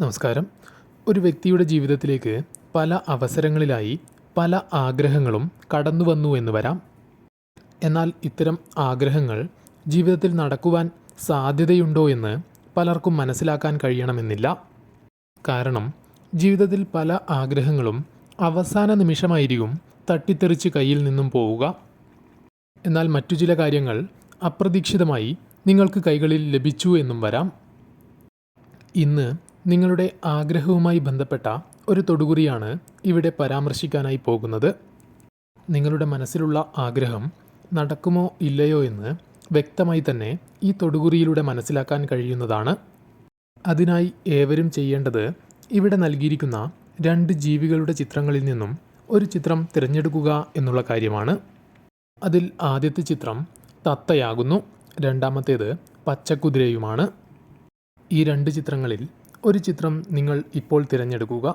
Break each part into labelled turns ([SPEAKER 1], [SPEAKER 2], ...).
[SPEAKER 1] നമസ്കാരം. ഒരു വ്യക്തിയുടെ ജീവിതത്തിലേക്ക് പല അവസരങ്ങളിലായി പല ആഗ്രഹങ്ങളും കടന്നു വന്നു എന്ന് വരാം. എന്നാൽ ഇത്തരം ആഗ്രഹങ്ങൾ ജീവിതത്തിൽ നടക്കുവാൻ സാധ്യതയുണ്ടോ എന്ന് പലർക്കും മനസ്സിലാക്കാൻ കഴിയണമെന്നില്ല. കാരണം ജീവിതത്തിൽ പല ആഗ്രഹങ്ങളും അവസാന നിമിഷമായിരിക്കും തട്ടിത്തെറിച്ച് കയ്യിൽ നിന്നും പോവുക. എന്നാൽ മറ്റു ചില കാര്യങ്ങൾ അപ്രതീക്ഷിതമായി നിങ്ങൾക്ക് കൈകളിൽ ലഭിച്ചു എന്നും വരാം. ഇന്ന് നിങ്ങളുടെ ആഗ്രഹവുമായി ബന്ധപ്പെട്ട ഒരു തൊടുകുറിയാണ് ഇവിടെ പരാമർശിക്കാനായി പോകുന്നത്. നിങ്ങളുടെ മനസ്സിലുള്ള ആഗ്രഹം നടക്കുമോ ഇല്ലയോ എന്ന് വ്യക്തമായി തന്നെ ഈ തൊടുകുറിയിലൂടെ മനസ്സിലാക്കാൻ കഴിയുന്നതാണ്. അതിനായി ഏവരും ചെയ്യേണ്ടത് ഇവിടെ നൽകിയിരിക്കുന്ന രണ്ട് ജീവികളുടെ ചിത്രങ്ങളിൽ നിന്നും ഒരു ചിത്രം തിരഞ്ഞെടുക്കുക എന്നുള്ള കാര്യമാണ്. അതിൽ ആദ്യത്തെ ചിത്രം തത്തയാകുന്നു രണ്ടാമത്തേത് പച്ചക്കുതിരയുമാണ്. ഈ രണ്ട് ചിത്രങ്ങളിൽ ഒരു ചിത്രം നിങ്ങൾ ഇപ്പോൾ തിരഞ്ഞെടുക്കുക.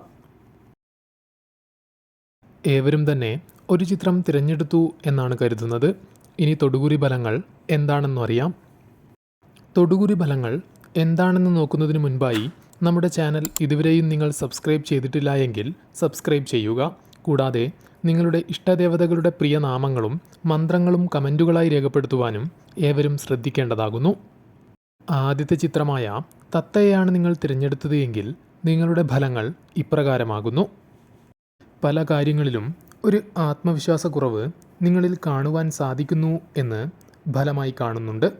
[SPEAKER 1] ഏവരും തന്നെ ഒരു ചിത്രം തിരഞ്ഞെടുത്തു എന്നാണ് കരുതുന്നത്. ഇനി തൊടുകുറി ഫലങ്ങൾ എന്താണെന്ന് അറിയാം. തൊടുകുറി ഫലങ്ങൾ എന്താണെന്ന് നോക്കുന്നതിന് മുൻപായി നമ്മുടെ ചാനൽ ഇതുവരെയും നിങ്ങൾ സബ്സ്ക്രൈബ് ചെയ്തിട്ടില്ല എങ്കിൽ സബ്സ്ക്രൈബ് ചെയ്യുക. കൂടാതെ നിങ്ങളുടെ ഇഷ്ടദേവതകളുടെ പ്രിയ നാമങ്ങളും മന്ത്രങ്ങളും കമന്റുകളായി രേഖപ്പെടുത്തുവാനും ഏവരും ശ്രദ്ധിക്കേണ്ടതാകുന്നു. ആദ്യത്തെ ചിത്രമായ തത്തയെയാണ് നിങ്ങൾ തിരഞ്ഞെടുത്തത് എങ്കിൽ നിങ്ങളുടെ ഫലങ്ങൾ ഇപ്രകാരമാകുന്നു. പല കാര്യങ്ങളിലും ഒരു ആത്മവിശ്വാസക്കുറവ് നിങ്ങളിൽ കാണുവാൻ സാധിക്കുന്നു എന്ന് ഫലമായി കാണുന്നുണ്ട്.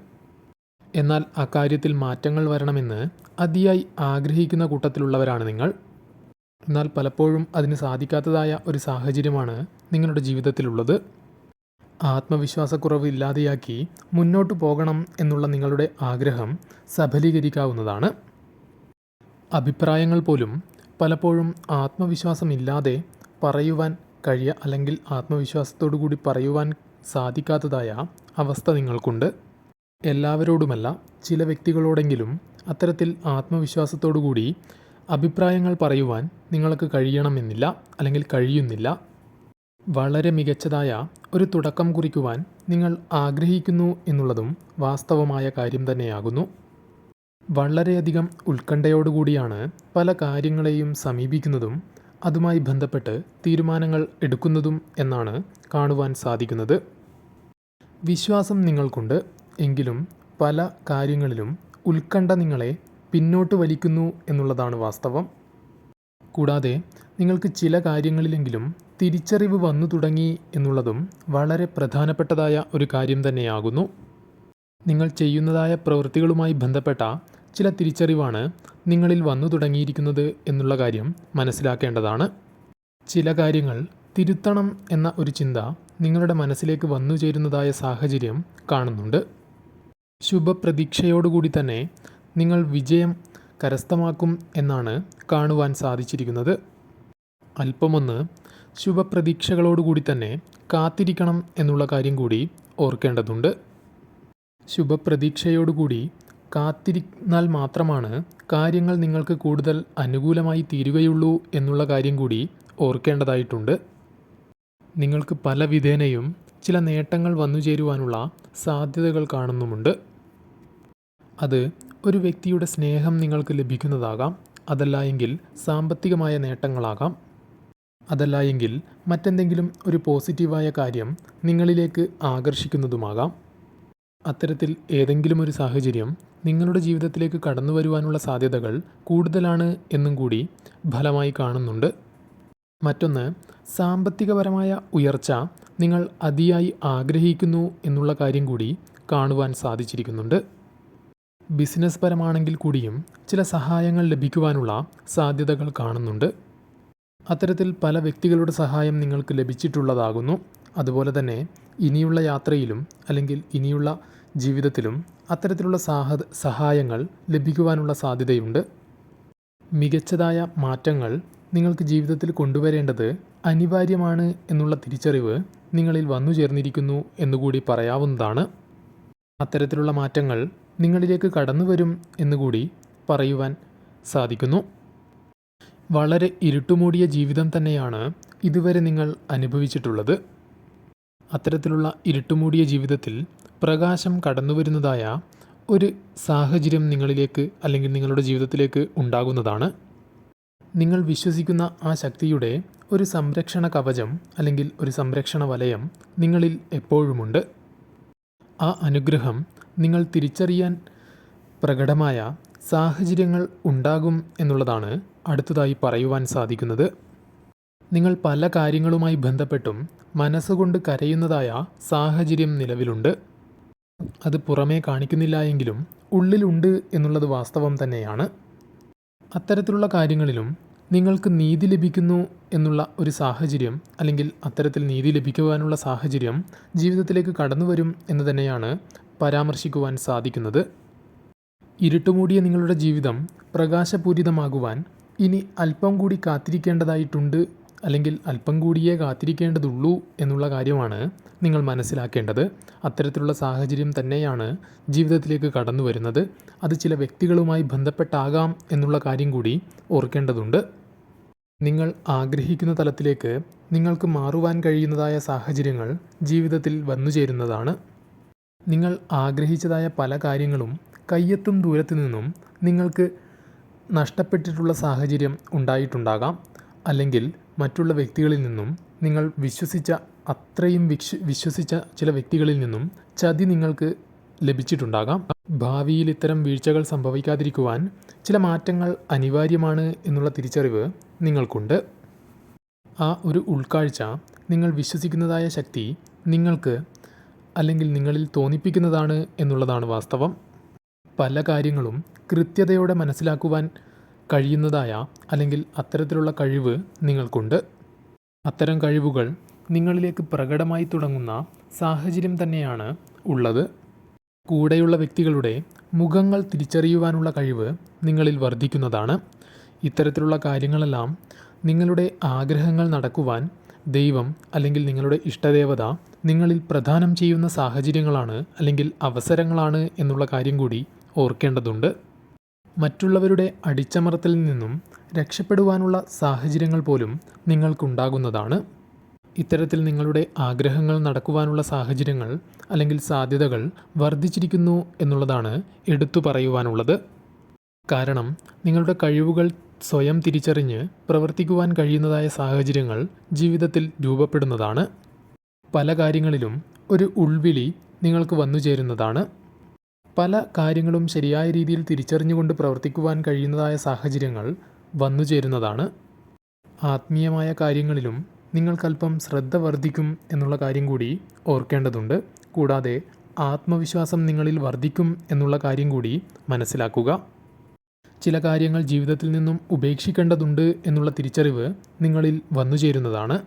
[SPEAKER 1] എന്നാൽ അക്കാര്യത്തിൽ മാറ്റങ്ങൾ വരണമെന്ന് അതിയായി ആഗ്രഹിക്കുന്ന കൂട്ടത്തിലുള്ളവരാണ് നിങ്ങൾ. എന്നാൽ പലപ്പോഴും അതിന് സാധിക്കാത്തതായ ഒരു സാഹചര്യമാണ് നിങ്ങളുടെ ജീവിതത്തിലുള്ളത്. ആത്മവിശ്വാസക്കുറവ് ഇല്ലാതെയാക്കി മുന്നോട്ട് പോകണം എന്നുള്ള നിങ്ങളുടെ ആഗ്രഹം സഫലീകരിക്കാവുന്നതാണ്. അഭിപ്രായങ്ങൾ പോലും പലപ്പോഴും ആത്മവിശ്വാസമില്ലാതെ പറയുവാൻ കഴിയ അല്ലെങ്കിൽ ആത്മവിശ്വാസത്തോടു കൂടി പറയുവാൻ സാധിക്കാത്തതായ അവസ്ഥ നിങ്ങൾക്കുണ്ട്. എല്ലാവരോടുമല്ല ചില വ്യക്തികളോടെങ്കിലും അത്തരത്തിൽ ആത്മവിശ്വാസത്തോടു കൂടി അഭിപ്രായങ്ങൾ പറയുവാൻ നിങ്ങൾക്ക് കഴിയണമെന്നില്ല അല്ലെങ്കിൽ കഴിയുന്നില്ല. വളരെ മികച്ചതായ ഒരു തുടക്കം കുറിക്കുവാൻ നിങ്ങൾ ആഗ്രഹിക്കുന്നു എന്നുള്ളതും വാസ്തവമായ കാര്യം തന്നെയാകുന്നു. വളരെയധികം ഉത്കണ്ഠയോടുകൂടിയാണ് പല കാര്യങ്ങളെയും സമീപിക്കുന്നതും അതുമായി ബന്ധപ്പെട്ട് തീരുമാനങ്ങൾ എടുക്കുന്നതും എന്നാണ് കാണുവാൻ സാധിക്കുന്നത്. വിശ്വാസം നിങ്ങൾക്കുണ്ട്. എങ്കിലും പല കാര്യങ്ങളിലും ഉത്കണ്ഠ നിങ്ങളെ പിന്നോട്ട് വലിക്കുന്നു എന്നുള്ളതാണ് വാസ്തവം. കൂടാതെ നിങ്ങൾക്ക് ചില കാര്യങ്ങളിലെങ്കിലും തിരിച്ചറിവ് വന്നു തുടങ്ങി എന്നുള്ളതും വളരെ പ്രധാനപ്പെട്ടതായ ഒരു കാര്യം തന്നെയാകുന്നു. നിങ്ങൾ ചെയ്യുന്നതായ പ്രവൃത്തികളുമായി ബന്ധപ്പെട്ട ചില തിരിച്ചറിവാണ് നിങ്ങളിൽ വന്നു തുടങ്ങിയിരിക്കുന്നത് എന്നുള്ള കാര്യം മനസ്സിലാക്കേണ്ടതാണ്. ചില കാര്യങ്ങൾ തിരുത്തണം എന്ന ഒരു ചിന്ത നിങ്ങളുടെ മനസ്സിലേക്ക് വന്നു ചേരുന്നതായ സാഹചര്യം കാണുന്നുണ്ട്. ശുഭപ്രതീക്ഷയോടുകൂടി തന്നെ നിങ്ങൾ വിജയം കരസ്ഥമാക്കും എന്നാണ് കാണുവാൻ സാധിച്ചിരിക്കുന്നത്. അല്പമൊന്ന് ശുഭപ്രതീക്ഷകളോടുകൂടി തന്നെ കാത്തിരിക്കണം എന്നുള്ള കാര്യം കൂടി ഓർക്കേണ്ടതുണ്ട്. ശുഭപ്രതീക്ഷയോടുകൂടി കാത്തിരുന്നാൽ മാത്രമാണ് കാര്യങ്ങൾ നിങ്ങൾക്ക് കൂടുതൽ അനുകൂലമായി തീരുകയുള്ളൂ എന്നുള്ള കാര്യം കൂടി ഓർക്കേണ്ടതായിട്ടുണ്ട്. നിങ്ങൾക്ക് പല വിധേനയും ചില നേട്ടങ്ങൾ വന്നു ചേരുവാനുള്ള സാധ്യതകൾ കാണുന്നുമുണ്ട്. അത് ഒരു വ്യക്തിയുടെ സ്നേഹം നിങ്ങൾക്ക് ലഭിക്കുന്നതാകാം. അതല്ല എങ്കിൽ സാമ്പത്തികമായ നേട്ടങ്ങളാകാം. അതല്ല എങ്കിൽ മറ്റെന്തെങ്കിലും ഒരു പോസിറ്റീവായ കാര്യം നിങ്ങളിലേക്ക് ആകർഷിക്കുന്നതുമാകാം. അത്തരത്തിൽ ഏതെങ്കിലും ഒരു സാഹചര്യം നിങ്ങളുടെ ജീവിതത്തിലേക്ക് കടന്നു വരുവാനുള്ള സാധ്യതകൾ കൂടുതലാണ് എന്നും കൂടി ഫലമായി കാണുന്നുണ്ട്. മറ്റൊന്ന് സാമ്പത്തികപരമായ ഉയർച്ച നിങ്ങൾ അതിയായി ആഗ്രഹിക്കുന്നു എന്നുള്ള കാര്യം കൂടി കാണുവാൻ സാധിച്ചിരിക്കുന്നുണ്ട്. ബിസിനസ് പരമാണെങ്കിൽ കൂടിയും ചില സഹായങ്ങൾ ലഭിക്കുവാനുള്ള സാധ്യതകൾ കാണുന്നുണ്ട്. അത്തരത്തിൽ പല വ്യക്തികളുടെ സഹായം നിങ്ങൾക്ക് ലഭിച്ചിട്ടുള്ളതാകുന്നു. അതുപോലെ തന്നെ ഇനിയുള്ള യാത്രയിലും അല്ലെങ്കിൽ ഇനിയുള്ള ജീവിതത്തിലും അത്തരത്തിലുള്ള സാഹ സഹായങ്ങൾ ലഭിക്കുവാനുള്ള സാധ്യതയുണ്ട്. മികച്ചതായ മാറ്റങ്ങൾ നിങ്ങൾക്ക് ജീവിതത്തിൽ കൊണ്ടുവരേണ്ടത് അനിവാര്യമാണ് എന്നുള്ള തിരിച്ചറിവ് നിങ്ങളിൽ വന്നു ചേർന്നിരിക്കുന്നു എന്നുകൂടി പറയാവുന്നതാണ്. അത്തരത്തിലുള്ള മാറ്റങ്ങൾ നിങ്ങളിലേക്ക് കടന്നു വരും എന്നുകൂടി പറയുവാൻ സാധിക്കുന്നു. വളരെ ഇരുട്ടുമൂടിയ ജീവിതം തന്നെയാണ് ഇതുവരെ നിങ്ങൾ അനുഭവിച്ചിട്ടുള്ളത്. അത്തരത്തിലുള്ള ഇരുട്ടുമൂടിയ ജീവിതത്തിൽ പ്രകാശം കടന്നു വരുന്നതായ ഒരു സാഹചര്യം നിങ്ങളിലേക്ക് അല്ലെങ്കിൽ നിങ്ങളുടെ ജീവിതത്തിലേക്ക് ഉണ്ടാകുന്നതാണ്. നിങ്ങൾ വിശ്വസിക്കുന്ന ആ ശക്തിയുടെ ഒരു സംരക്ഷണ കവചം അല്ലെങ്കിൽ ഒരു സംരക്ഷണ വലയം നിങ്ങളിൽ എപ്പോഴുമുണ്ട്. ആ അനുഗ്രഹം നിങ്ങൾ തിരിച്ചറിയാൻ പ്രകടമായ സാഹചര്യങ്ങൾ ഉണ്ടാകും എന്നുള്ളതാണ് അടുത്തതായി പറയുവാൻ സാധിക്കുന്നത് നിങ്ങൾ പല കാര്യങ്ങളുമായി ബന്ധപ്പെട്ടും മനസ്സുകൊണ്ട് കരയുന്നതായ സാഹചര്യം നിലവിലുണ്ട്. അത് പുറമേ കാണിക്കുന്നില്ല എങ്കിലും ഉള്ളിലുണ്ട് എന്നുള്ളത് വാസ്തവം തന്നെയാണ്. അത്തരത്തിലുള്ള കാര്യങ്ങളിലും നിങ്ങൾക്ക് നീതി ലഭിക്കുന്നു എന്നുള്ള ഒരു സാഹചര്യം അല്ലെങ്കിൽ അത്തരത്തിൽ നീതി ലഭിക്കുവാനുള്ള സാഹചര്യം ജീവിതത്തിലേക്ക് കടന്നു വരും എന്ന് തന്നെയാണ് പരാമർശിക്കുവാൻ സാധിക്കുന്നത്. ഇരുട്ടുമൂടിയ നിങ്ങളുടെ ജീവിതം പ്രകാശപൂരിതമാകുവാൻ ഇനി അല്പം കൂടി കാത്തിരിക്കേണ്ടതായിട്ടുണ്ട് അല്ലെങ്കിൽ അല്പം കൂടിയേ കാത്തിരിക്കേണ്ടതുള്ളൂ എന്നുള്ള കാര്യമാണ് നിങ്ങൾ മനസ്സിലാക്കേണ്ടത്. അത്തരത്തിലുള്ള സാഹചര്യം തന്നെയാണ് ജീവിതത്തിലേക്ക് കടന്നു വരുന്നത്. അത് ചില വ്യക്തികളുമായി ബന്ധപ്പെട്ടാകാം എന്നുള്ള കാര്യം കൂടി ഓർക്കേണ്ടതുണ്ട്. നിങ്ങൾ ആഗ്രഹിക്കുന്ന തലത്തിലേക്ക് നിങ്ങൾക്ക് മാറുവാൻ കഴിയുന്നതായ സാഹചര്യങ്ങൾ ജീവിതത്തിൽ വന്നു ചേരുന്നതാണ്. നിങ്ങൾ ആഗ്രഹിച്ചതായ പല കാര്യങ്ങളും കയ്യെത്തും ദൂരത്തു നിന്നും നിങ്ങൾക്ക് നഷ്ടപ്പെട്ടിട്ടുള്ള സാഹചര്യം ഉണ്ടായിട്ടുണ്ടാകാം. അല്ലെങ്കിൽ മറ്റുള്ള വ്യക്തികളിൽ നിന്നും നിങ്ങൾ വിശ്വസിച്ച അത്രയും വിശ്വ വിശ്വസിച്ച ചില വ്യക്തികളിൽ നിന്നും ചതി നിങ്ങൾക്ക് ലഭിച്ചിട്ടുണ്ടാകാം. ഭാവിയിൽ ഇത്തരം വീഴ്ചകൾ സംഭവിക്കാതിരിക്കുവാൻ ചില മാറ്റങ്ങൾ അനിവാര്യമാണ് എന്നുള്ള തിരിച്ചറിവ് നിങ്ങൾക്കുണ്ട്. ആ ഒരു ഉൾക്കാഴ്ച നിങ്ങൾ വിശ്വസിക്കുന്നതായ ശക്തി നിങ്ങൾക്ക് അല്ലെങ്കിൽ നിങ്ങളിൽ തോന്നിപ്പിക്കുന്നതാണ് എന്നുള്ളതാണ് വാസ്തവം. പല കാര്യങ്ങളും കൃത്യതയോടെ മനസ്സിലാക്കുവാൻ കഴിയുന്നതായ അല്ലെങ്കിൽ അത്തരത്തിലുള്ള കഴിവ് നിങ്ങൾക്കുണ്ട്. അത്തരം കഴിവുകൾ നിങ്ങളിലേക്ക് പ്രകടമായി തുടങ്ങുന്ന സാഹചര്യം തന്നെയാണ് ഉള്ളത്. കൂടെയുള്ള വ്യക്തികളുടെ മുഖങ്ങൾ തിരിച്ചറിയുവാനുള്ള കഴിവ് നിങ്ങളിൽ വർദ്ധിക്കുന്നതാണ്. ഇത്തരത്തിലുള്ള കാര്യങ്ങളെല്ലാം നിങ്ങളുടെ ആഗ്രഹങ്ങൾ നടക്കുവാൻ ദൈവം അല്ലെങ്കിൽ നിങ്ങളുടെ ഇഷ്ടദേവത നിങ്ങളിൽ പ്രദാനം ചെയ്യുന്ന സാഹചര്യങ്ങളാണ് അല്ലെങ്കിൽ അവസരങ്ങളാണ് എന്നുള്ള കാര്യം കൂടി ഓർക്കേണ്ടതുണ്ട്. മറ്റുള്ളവരുടെ അടിച്ചമർത്തലിൽ നിന്നും രക്ഷപ്പെടുവാനുള്ള സാഹചര്യങ്ങൾ പോലും നിങ്ങൾക്കുണ്ടാകുന്നതാണ്. ഇത്തരത്തിൽ നിങ്ങളുടെ ആഗ്രഹങ്ങൾ നടക്കുവാനുള്ള സാഹചര്യങ്ങൾ അല്ലെങ്കിൽ സാധ്യതകൾ വർദ്ധിച്ചിരിക്കുന്നു എന്നുള്ളതാണ് എടുത്തു പറയുവാനുള്ളത്. കാരണം നിങ്ങളുടെ കഴിവുകൾ സ്വയം തിരിച്ചറിഞ്ഞ് പ്രവർത്തിക്കുവാൻ കഴിയുന്നതായ സാഹചര്യങ്ങൾ ജീവിതത്തിൽ രൂപപ്പെടുന്നതാണ്. പല കാര്യങ്ങളിലും ഒരു ഉൾവിളി നിങ്ങൾക്ക് വന്നു ചേരുന്നതാണ് പല കാര്യങ്ങളും ശരിയായ രീതിയിൽ തിരിച്ചറിഞ്ഞുകൊണ്ട് പ്രവർത്തിക്കുവാൻ കഴിയുന്നതായ സാഹചര്യങ്ങൾ വന്നു ചേരുന്നതാണ്. ആത്മീയമായ കാര്യങ്ങളിലും നിങ്ങൾക്കല്പം ശ്രദ്ധ വർദ്ധിക്കും എന്നുള്ള കാര്യം കൂടി ഓർക്കേണ്ടതുണ്ട്. കൂടാതെ ആത്മവിശ്വാസം നിങ്ങളിൽ വർദ്ധിക്കും എന്നുള്ള കാര്യം കൂടി മനസ്സിലാക്കുക. ചില കാര്യങ്ങൾ ജീവിതത്തിൽ നിന്നും ഉപേക്ഷിക്കേണ്ടതുണ്ട് എന്നുള്ള തിരിച്ചറിവ് നിങ്ങളിൽ വന്നു ചേരുന്നതാണ്.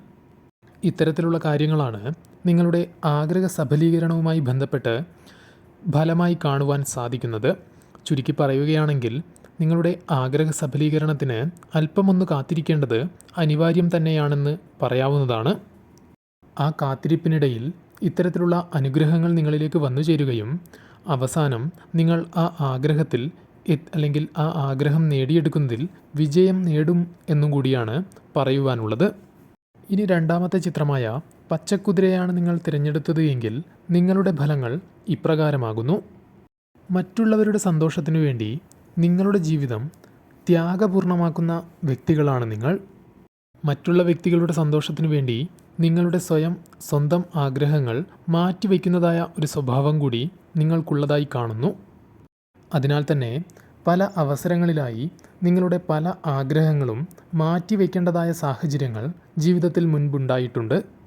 [SPEAKER 1] ഇത്തരത്തിലുള്ള കാര്യങ്ങളാണ് നിങ്ങളുടെ ആഗ്രഹ സഫലീകരണവുമായി ബന്ധപ്പെട്ട് ഫലമായി കാണുവാൻ സാധിക്കുന്നത് ചുരുക്കി പറയുകയാണെങ്കിൽ നിങ്ങളുടെ ആഗ്രഹ സഫലീകരണത്തിന് അല്പമൊന്ന് കാത്തിരിക്കേണ്ടത് അനിവാര്യം തന്നെയാണെന്ന് പറയാവുന്നതാണ്. ആ കാത്തിരിപ്പിനിടയിൽ ഇത്തരത്തിലുള്ള അനുഗ്രഹങ്ങൾ നിങ്ങളിലേക്ക് വന്നു ചേരുകയും അവസാനം നിങ്ങൾ ആ ആഗ്രഹത്തിൽ അല്ലെങ്കിൽ ആ ആഗ്രഹം നേടിയെടുക്കുന്നതിൽ വിജയം നേടും എന്നും കൂടിയാണ് പറയുവാനുള്ളത്. ഇനി രണ്ടാമത്തെ ചിത്രമായ പച്ചക്കുതിരയാണ് നിങ്ങൾ തിരഞ്ഞെടുത്തത് എങ്കിൽ നിങ്ങളുടെ ഫലങ്ങൾ ഇപ്രകാരമാകുന്നു. മറ്റുള്ളവരുടെ സന്തോഷത്തിനു വേണ്ടി നിങ്ങളുടെ ജീവിതം ത്യാഗപൂർണമാക്കുന്ന വ്യക്തികളാണ് നിങ്ങൾ. മറ്റുള്ള വ്യക്തികളുടെ സന്തോഷത്തിനു വേണ്ടി നിങ്ങളുടെ സ്വയം സ്വന്തം ആഗ്രഹങ്ങൾ മാറ്റിവെക്കുന്നതായ ഒരു സ്വഭാവം കൂടി നിങ്ങൾക്കുള്ളതായി കാണുന്നു. അതിനാൽ തന്നെ പല അവസരങ്ങളിലായി നിങ്ങളുടെ പല ആഗ്രഹങ്ങളും മാറ്റിവെക്കേണ്ടതായ സാഹചര്യങ്ങൾ ജീവിതത്തിൽ മുൻപുണ്ടായിട്ടുണ്ട്.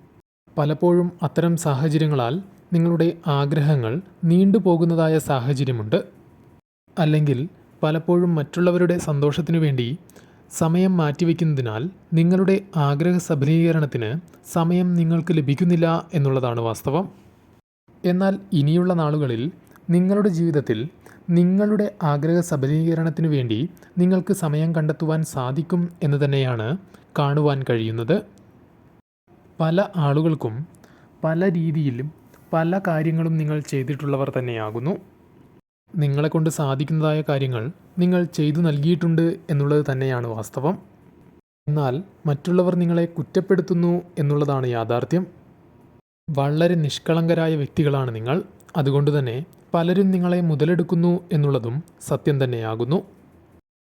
[SPEAKER 1] പലപ്പോഴും അത്തരം സാഹചര്യങ്ങളാൽ നിങ്ങളുടെ ആഗ്രഹങ്ങൾ നീണ്ടുപോകുന്നതായ സാഹചര്യമുണ്ട്. അല്ലെങ്കിൽ പലപ്പോഴും മറ്റുള്ളവരുടെ സന്തോഷത്തിനു വേണ്ടി സമയം മാറ്റിവെക്കുന്നതിനാൽ നിങ്ങളുടെ ആഗ്രഹ സഫലീകരണത്തിന് സമയം നിങ്ങൾക്ക് ലഭിക്കുന്നില്ല എന്നുള്ളതാണ് വാസ്തവം. എന്നാൽ ഇനിയുള്ള നാളുകളിൽ നിങ്ങളുടെ ജീവിതത്തിൽ നിങ്ങളുടെ ആഗ്രഹ സബലീകരണത്തിനു വേണ്ടി നിങ്ങൾക്ക് സമയം കണ്ടെത്തുവാൻ സാധിക്കും എന്ന് തന്നെയാണ് കാണുവാൻ കഴിയുന്നത്. പല ആളുകൾക്കും പല രീതിയിലും പല കാര്യങ്ങളും നിങ്ങൾ ചെയ്തിട്ടുള്ളവർ തന്നെയാകുന്നു. നിങ്ങളെക്കൊണ്ട് സാധിക്കുന്നതായ കാര്യങ്ങൾ നിങ്ങൾ ചെയ്തു നൽകിയിട്ടുണ്ട് എന്നുള്ളത് തന്നെയാണ് വാസ്തവം. എന്നാൽ മറ്റുള്ളവർ നിങ്ങളെ കുറ്റപ്പെടുത്തുന്നു എന്നുള്ളതാണ് യാഥാർത്ഥ്യം. വളരെ നിഷ്കളങ്കരായ വ്യക്തികളാണ് നിങ്ങൾ. അതുകൊണ്ട് തന്നെ പലരും നിങ്ങളെ മുതലെടുക്കുന്നു എന്നുള്ളതും സത്യം തന്നെയാകുന്നു.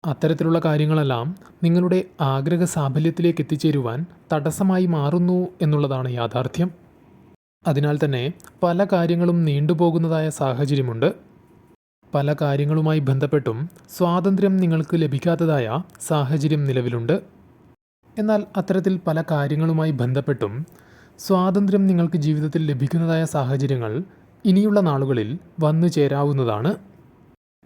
[SPEAKER 1] അത്തരത്തിലുള്ള കാര്യങ്ങളെല്ലാം നിങ്ങളുടെ ആഗ്രഹ സാഫല്യത്തിലേക്ക് എത്തിച്ചേരുവാൻ തടസ്സമായി മാറുന്നു എന്നുള്ളതാണ് യാഥാർത്ഥ്യം. അതിനാൽ തന്നെ പല കാര്യങ്ങളും നീണ്ടുപോകുന്നതായ സാഹചര്യമുണ്ട്. പല കാര്യങ്ങളുമായി ബന്ധപ്പെട്ടും സ്വാതന്ത്ര്യം നിങ്ങൾക്ക് ലഭിക്കാത്തതായ സാഹചര്യം നിലവിലുണ്ട്. എന്നാൽ അത്തരത്തിൽ പല കാര്യങ്ങളുമായി ബന്ധപ്പെട്ടും സ്വാതന്ത്ര്യം നിങ്ങൾക്ക് ജീവിതത്തിൽ ലഭിക്കുന്നതായ സാഹചര്യങ്ങൾ ഇനിയുള്ള നാളുകളിൽ വന്നു ചേരാവുന്നതാണ്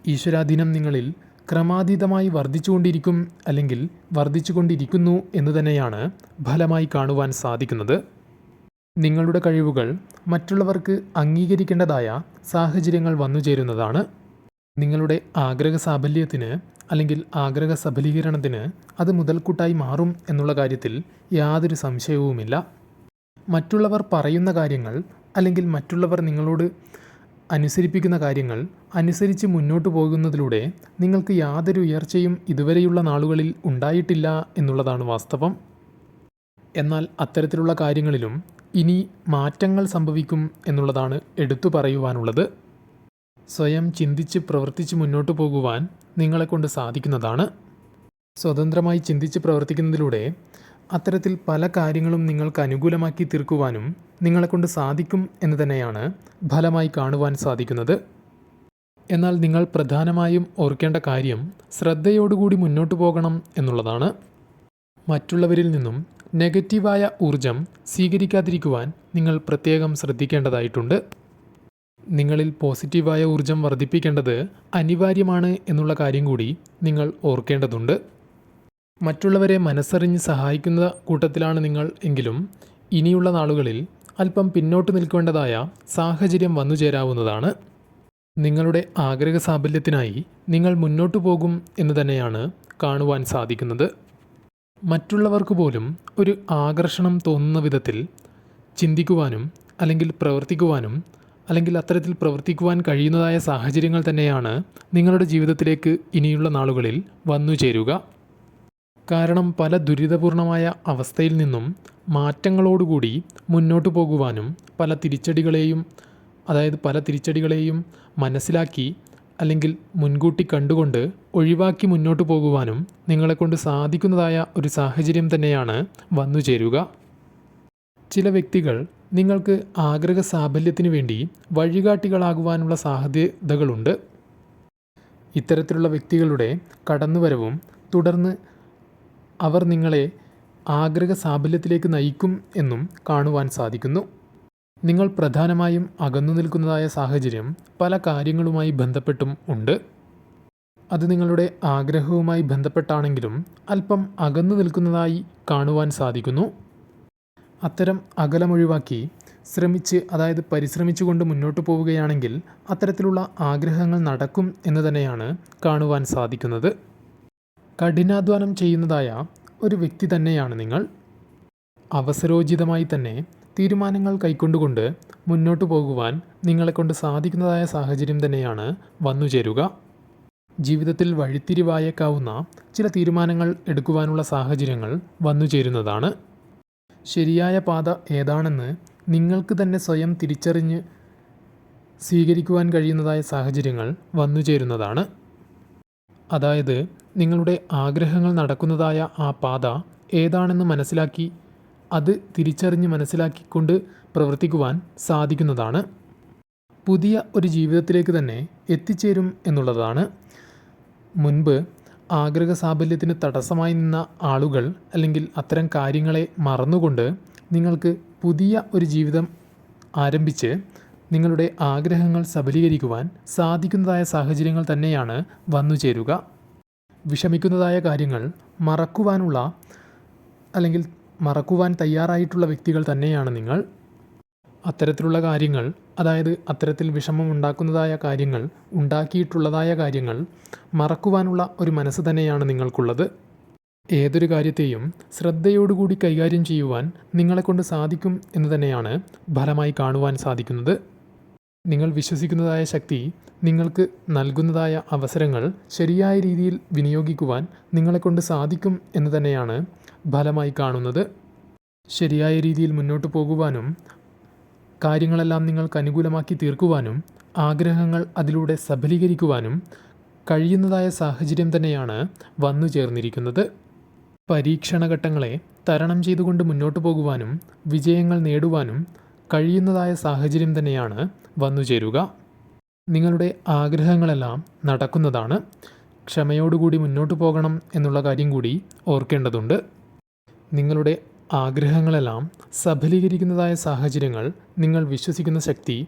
[SPEAKER 1] ഈശ്വരാധീനം നിങ്ങളിൽ ക്രമാതീതമായി വർദ്ധിച്ചുകൊണ്ടിരിക്കും അല്ലെങ്കിൽ വർദ്ധിച്ചുകൊണ്ടിരിക്കുന്നു എന്ന് തന്നെയാണ് ഫലമായി കാണുവാൻ സാധിക്കുന്നത്. നിങ്ങളുടെ കഴിവുകൾ മറ്റുള്ളവർക്ക് അംഗീകരിക്കേണ്ടതായ സാഹചര്യങ്ങൾ വന്നു ചേരുന്നതാണ്. നിങ്ങളുടെ ആഗ്രഹ സാഫല്യത്തിന് അല്ലെങ്കിൽ ആഗ്രഹ സഫലീകരണത്തിന് അത് മുതൽക്കൂട്ടായി മാറും എന്നുള്ള കാര്യത്തിൽ യാതൊരു സംശയവുമില്ല. മറ്റുള്ളവർ പറയുന്ന കാര്യങ്ങൾ അല്ലെങ്കിൽ മറ്റുള്ളവർ നിങ്ങളോട് അനുസരിപ്പിക്കുന്ന കാര്യങ്ങൾ അനുസരിച്ച് മുന്നോട്ട് പോകുന്നതിലൂടെ നിങ്ങൾക്ക് യാതൊരു ഉയർച്ചയും ഇതുവരെയുള്ള നാളുകളിൽ ഉണ്ടായിട്ടില്ല എന്നുള്ളതാണ് വാസ്തവം. എന്നാൽ അത്തരത്തിലുള്ള കാര്യങ്ങളിലും ഇനി മാറ്റങ്ങൾ സംഭവിക്കും എന്നുള്ളതാണ് എടുത്തു പറയുവാനുള്ളത്. സ്വയം ചിന്തിച്ച് പ്രവർത്തിച്ച് മുന്നോട്ട് പോകുവാൻ നിങ്ങളെക്കൊണ്ട് സാധിക്കുന്നതാണ്. സ്വതന്ത്രമായി ചിന്തിച്ച് പ്രവർത്തിക്കുന്നതിലൂടെ അത്തരത്തിൽ പല കാര്യങ്ങളും നിങ്ങൾക്ക് അനുകൂലമാക്കി തീർക്കുവാനും നിങ്ങളെക്കൊണ്ട് സാധിക്കും എന്ന് തന്നെയാണ് ഫലമായി കാണുവാൻ സാധിക്കുന്നത്. എന്നാൽ നിങ്ങൾ പ്രധാനമായും ഓർക്കേണ്ട കാര്യം ശ്രദ്ധയോടുകൂടി മുന്നോട്ട് പോകണം എന്നുള്ളതാണ്. മറ്റുള്ളവരിൽ നിന്നും നെഗറ്റീവായ ഊർജം സ്വീകരിക്കാതിരിക്കുവാൻ നിങ്ങൾ പ്രത്യേകം ശ്രദ്ധിക്കേണ്ടതായിട്ടുണ്ട്. നിങ്ങളിൽ പോസിറ്റീവായ ഊർജം വർദ്ധിപ്പിക്കേണ്ടത് അനിവാര്യമാണ് എന്നുള്ള കാര്യം കൂടി നിങ്ങൾ ഓർക്കേണ്ടതുണ്ട്. മറ്റുള്ളവരെ മനസ്സറിഞ്ഞ് സഹായിക്കുന്ന കൂട്ടത്തിലാണ് നിങ്ങൾ എങ്കിലും ഇനിയുള്ള നാളുകളിൽ അല്പം പിന്നോട്ട് നിൽക്കേണ്ടതായ സാഹചര്യം വന്നു ചേരാവുന്നതാണ്. നിങ്ങളുടെ ആഗ്രഹ സാഫല്യത്തിനായി നിങ്ങൾ മുന്നോട്ടു പോകും എന്ന് തന്നെയാണ് കാണുവാൻ സാധിക്കുന്നത്. മറ്റുള്ളവർക്ക് പോലും ഒരു ആകർഷണം തോന്നുന്ന വിധത്തിൽ ചിന്തിക്കുവാനും അല്ലെങ്കിൽ പ്രവർത്തിക്കുവാനും അല്ലെങ്കിൽ അത്തരത്തിൽ പ്രവർത്തിക്കുവാൻ കഴിയുന്നതായ സാഹചര്യങ്ങൾ തന്നെയാണ് നിങ്ങളുടെ ജീവിതത്തിലേക്ക് ഇനിയുള്ള നാളുകളിൽ വന്നു ചേരുക. കാരണം പല ദുരിതപൂർണമായ അവസ്ഥയിൽ നിന്നും മാറ്റങ്ങളോടുകൂടി മുന്നോട്ട് പോകുവാനും പല തിരിച്ചടികളെയും അതായത് പല തിരിച്ചടികളെയും മനസ്സിലാക്കി അല്ലെങ്കിൽ മുൻകൂട്ടി കണ്ടുകൊണ്ട് ഒഴിവാക്കി മുന്നോട്ട് പോകുവാനും നിങ്ങളെക്കൊണ്ട് സാധിക്കുന്നതായ ഒരു സാഹചര്യം തന്നെയാണ് വന്നു ചേരുക. ചില വ്യക്തികൾ നിങ്ങൾക്ക് ആഗ്രഹ സാഫല്യത്തിന് വേണ്ടി വഴികാട്ടികളാകുവാനുള്ള സാധ്യതകളുണ്ട്. ഇത്തരത്തിലുള്ള വ്യക്തികളുടെ കടന്നുവരവും തുടർന്ന് അവർ നിങ്ങളെ ആഗ്രഹ സാഫല്യത്തിലേക്ക് നയിക്കും എന്നും കാണുവാൻ സാധിക്കുന്നു. നിങ്ങൾ പ്രധാനമായും അകന്നു നിൽക്കുന്നതായ സാഹചര്യം പല കാര്യങ്ങളുമായി ബന്ധപ്പെട്ടും ഉണ്ട്. അത് നിങ്ങളുടെ ആഗ്രഹവുമായി ബന്ധപ്പെട്ടാണെങ്കിലും അല്പം അകന്നു നിൽക്കുന്നതായി കാണുവാൻ സാധിക്കുന്നു. അത്തരം അകലമൊഴിവാക്കി ശ്രമിച്ച് അതായത് പരിശ്രമിച്ചുകൊണ്ട് മുന്നോട്ട് പോവുകയാണെങ്കിൽ അത്തരത്തിലുള്ള ആഗ്രഹങ്ങൾ നടക്കും എന്ന് തന്നെയാണ് കാണുവാൻ സാധിക്കുന്നത്. കഠിനാധ്വാനം ചെയ്യുന്നതായ ഒരു വ്യക്തി തന്നെയാണ് നിങ്ങൾ. അവസരോചിതമായി തന്നെ തീരുമാനങ്ങൾ കൈക്കൊണ്ടുകൊണ്ട് മുന്നോട്ട് പോകുവാൻ നിങ്ങളെക്കൊണ്ട് സാധിക്കുന്നതായ സാഹചര്യം തന്നെയാണ് വന്നു ചേരുക. ജീവിതത്തിൽ വഴിത്തിരിവായേക്കാവുന്ന ചില തീരുമാനങ്ങൾ എടുക്കുവാനുള്ള സാഹചര്യങ്ങൾ വന്നു ചേരുന്നതാണ്. ശരിയായ പാത ഏതാണെന്ന് നിങ്ങൾക്ക് തന്നെ സ്വയം തിരിച്ചറിഞ്ഞ് സ്വീകരിക്കുവാൻ കഴിയുന്നതായ സാഹചര്യങ്ങൾ വന്നു ചേരുന്നതാണ്. അതായത് നിങ്ങളുടെ ആഗ്രഹങ്ങൾ നടക്കുന്നതായ ആ പാത ഏതാണെന്ന് മനസ്സിലാക്കി അത് തിരിച്ചറിഞ്ഞ് മനസ്സിലാക്കിക്കൊണ്ട് പ്രവർത്തിക്കുവാൻ സാധിക്കുന്നതാണ്. പുതിയ ഒരു ജീവിതത്തിലേക്ക് തന്നെ എത്തിച്ചേരും എന്നുള്ളതാണ്. മുൻപ് ആഗ്രഹ സാഫല്യത്തിന് തടസ്സമായി നിന്ന ആളുകൾ അല്ലെങ്കിൽ അത്തരം കാര്യങ്ങളെ മറന്നുകൊണ്ട് നിങ്ങൾക്ക് പുതിയ ഒരു ജീവിതം ആരംഭിച്ച് നിങ്ങളുടെ ആഗ്രഹങ്ങൾ സബലീകരിക്കുവാൻ സാധിക്കുന്നതായ സാഹചര്യങ്ങൾ തന്നെയാണ് വന്നു ചേരുക. വിഷമിക്കുന്നതായ കാര്യങ്ങൾ മറക്കുവാനുള്ള അല്ലെങ്കിൽ മറക്കുവാൻ തയ്യാറായിട്ടുള്ള വ്യക്തികൾ തന്നെയാണ് നിങ്ങൾ. അത്തരത്തിലുള്ള കാര്യങ്ങൾ അതായത് അത്തരത്തിൽ വിഷമം ഉണ്ടാക്കുന്നതായ കാര്യങ്ങൾ ഉണ്ടാക്കിയിട്ടുള്ളതായ കാര്യങ്ങൾ മറക്കുവാനുള്ള ഒരു മനസ്സ് തന്നെയാണ് നിങ്ങൾക്കുള്ളത്. ഏതൊരു കാര്യത്തെയും ശ്രദ്ധയോടുകൂടി കൈകാര്യം ചെയ്യുവാൻ നിങ്ങളെക്കൊണ്ട് സാധിക്കും എന്ന് തന്നെയാണ് ഫലമായി കാണുവാൻ സാധിക്കുന്നത്. നിങ്ങൾ വിശ്വസിക്കുന്നതായ ശക്തി നിങ്ങൾക്ക് നൽകുന്നതായ അവസരങ്ങൾ ശരിയായ രീതിയിൽ വിനിയോഗിക്കുവാൻ നിങ്ങളെക്കൊണ്ട് സാധിക്കും എന്ന് തന്നെയാണ് ഫലമായി കാണുന്നത്. ശരിയായ രീതിയിൽ മുന്നോട്ട് പോകുവാനും കാര്യങ്ങളെല്ലാം നിങ്ങൾക്ക് അനുകൂലമാക്കി തീർക്കുവാനും ആഗ്രഹങ്ങൾ അതിലൂടെ സഫലീകരിക്കുവാനും കഴിയുന്നതായ സാഹചര്യം തന്നെയാണ് വന്നു ചേർന്നിരിക്കുന്നത്. പരീക്ഷണഘട്ടങ്ങളെ തരണം ചെയ്തുകൊണ്ട് മുന്നോട്ട് പോകുവാനും വിജയങ്ങൾ നേടുവാനും കഴിയുന്നതായ സാഹചര്യം തന്നെയാണ് വന്നു ചേരുക. നിങ്ങളുടെ ആഗ്രഹങ്ങളെല്ലാം നടക്കുന്നതാണ്. ക്ഷമയോടുകൂടി മുന്നോട്ട് പോകണം എന്നുള്ള കാര്യം കൂടി ഓർക്കേണ്ടതുണ്ട്. നിങ്ങളുടെ ആഗ്രഹങ്ങളെല്ലാം സഫലീകരിക്കുന്നതായ സാഹചര്യങ്ങൾ നിങ്ങൾ വിശ്വസിക്കുന്ന ശക്തി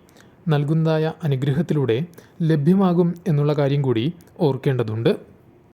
[SPEAKER 1] നൽകുന്നതായ അനുഗ്രഹത്തിലൂടെ ലഭ്യമാകും എന്നുള്ള കാര്യം കൂടി ഓർക്കേണ്ടതുണ്ട്.